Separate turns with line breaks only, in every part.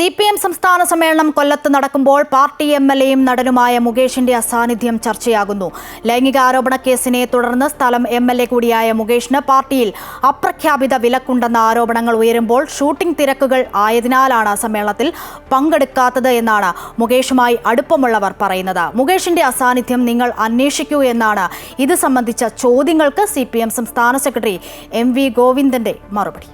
C P M സംസ്ഥാന സമ്മേളനം കൊല്ലത്ത് നടക്കുമ്പോൾ പാർട്ടി എം എൽ എയും നടനുമായ മുകേഷിന്റെ അസാന്നിധ്യം ചർച്ചയാകുന്നു. ലൈംഗിക ആരോപണ കേസിനെ തുടർന്ന് സ്ഥലം എം എൽ എ കൂടിയായ മുകേഷിന് പാർട്ടിയിൽ അപ്രഖ്യാപിത വിലക്കുണ്ടെന്ന ആരോപണങ്ങൾ ഉയരുമ്പോൾ ഷൂട്ടിംഗ് തിരക്കുകൾ ആയതിനാലാണ് സമ്മേളനത്തിൽ പങ്കെടുക്കാത്തത് എന്നാണ് മുകേഷുമായി അടുപ്പമുള്ളവർ പറയുന്നത്. മുകേഷിന്റെ അസാന്നിധ്യം നിങ്ങൾ അന്വേഷിക്കൂ എന്നാണ് ഇത് സംബന്ധിച്ച ചോദ്യങ്ങൾക്ക് സി സംസ്ഥാന സെക്രട്ടറി എം വി ഗോവിന്ദന്റെ മറുപടി.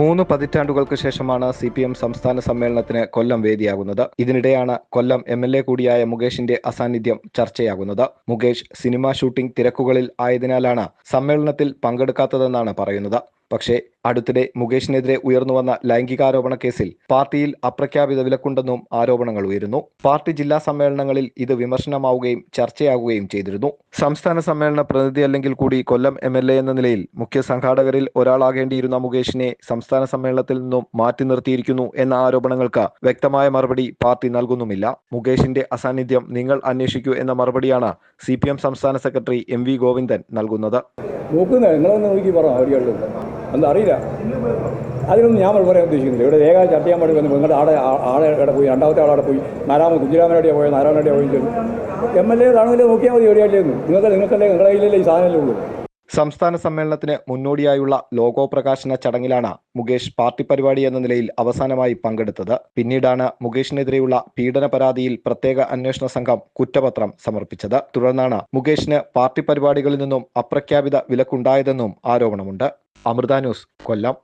മൂന്ന് പതിറ്റാണ്ടുകൾക്ക് ശേഷമാണ് സി പി എം സംസ്ഥാന സമ്മേളനത്തിന് കൊല്ലം വേദിയാകുന്നത്. ഇതിനിടെയാണ് കൊല്ലം എം എൽ എ കൂടിയായ മുകേഷിന്റെ അസാന്നിധ്യം ചർച്ചയാകുന്നത്. മുകേഷ് സിനിമാ ഷൂട്ടിംഗ് തിരക്കുകളിൽ ആയതിനാലാണ് സമ്മേളനത്തിൽ പങ്കെടുക്കാത്തതെന്നാണ് പറയുന്നത്. പക്ഷേ അടുത്തിടെ മുകേഷിനെതിരെ ഉയർന്നുവന്ന ലൈംഗികാരോപണ കേസിൽ പാർട്ടിയിൽ അപ്രഖ്യാപിത വിലക്കുണ്ടെന്നും ആരോപണങ്ങൾ ഉയരുന്നു. പാർട്ടി ജില്ലാ സമ്മേളനങ്ങളിൽ ഇത് വിമർശനമാവുകയും ചർച്ചയാകുകയും ചെയ്തിരുന്നു. സംസ്ഥാന സമ്മേളന പ്രതിനിധി അല്ലെങ്കിൽ കൂടി കൊല്ലം എം എന്ന നിലയിൽ മുഖ്യ സംഘാടകരിൽ ഒരാളാകേണ്ടിയിരുന്ന മുകേഷിനെ സംസ്ഥാന സമ്മേളനത്തിൽ നിന്നും മാറ്റി നിർത്തിയിരിക്കുന്നു എന്ന ആരോപണങ്ങൾക്ക് വ്യക്തമായ മറുപടി പാർട്ടി നൽകുന്നുമില്ല. മുകേഷിന്റെ അസാന്നിധ്യം നിങ്ങൾ അന്വേഷിക്കൂ എന്ന മറുപടിയാണ് സി സംസ്ഥാന സെക്രട്ടറി എം വി ഗോവിന്ദൻ നൽകുന്നത്.
നോക്കുന്ന നിങ്ങളൊന്ന് നോക്കി പറ എന്താ അറിയില്ല. അതിനൊന്നും ഞാൻ പറയാൻ ഉദ്ദേശിക്കുന്നില്ല. ഇവിടെ രേഖ ചർച്ച ചെയ്യാൻ വേണ്ടി വന്നു നിങ്ങളുടെ ആടെ ആളെ ഇവിടെ പോയി രണ്ടാമത്തെ ആളവിടെ പോയി നാലാമത് കുഞ്ഞിരാമനടിയാണ് പോയത് നാരായണടിയാണ് പോയി ചെന്നു എം എൽ എ ആണെങ്കിലും നോക്കിയാൽ മതി എവിടെയല്ലേ നിങ്ങൾക്ക് നിങ്ങൾക്കല്ലേ നിങ്ങളുടെ കയ്യിലല്ലേ ഈ സാധനമല്ലേ ഉള്ളൂ.
സംസ്ഥാന സമ്മേളനത്തിന് മുന്നോടിയായുള്ള ലോഗോ പ്രകാശന ചടങ്ങിലാണ് മുകേഷ് പാർട്ടി പരിപാടി എന്ന നിലയിൽ അവസാനമായി പങ്കെടുത്തത്. പിന്നീടാണ് മുകേഷിനെതിരെയുള്ള പീഡന പരാതിയിൽ പ്രത്യേക അന്വേഷണ സംഘം കുറ്റപത്രം സമർപ്പിച്ചത്. തുടർന്നാണ് മുകേഷിന് പാർട്ടി പരിപാടികളിൽ നിന്നും അപ്രഖ്യാപിത വിലക്കുണ്ടായതെന്നും ആരോപണമുണ്ട്. അമൃത ന്യൂസ് കൊല്ലം.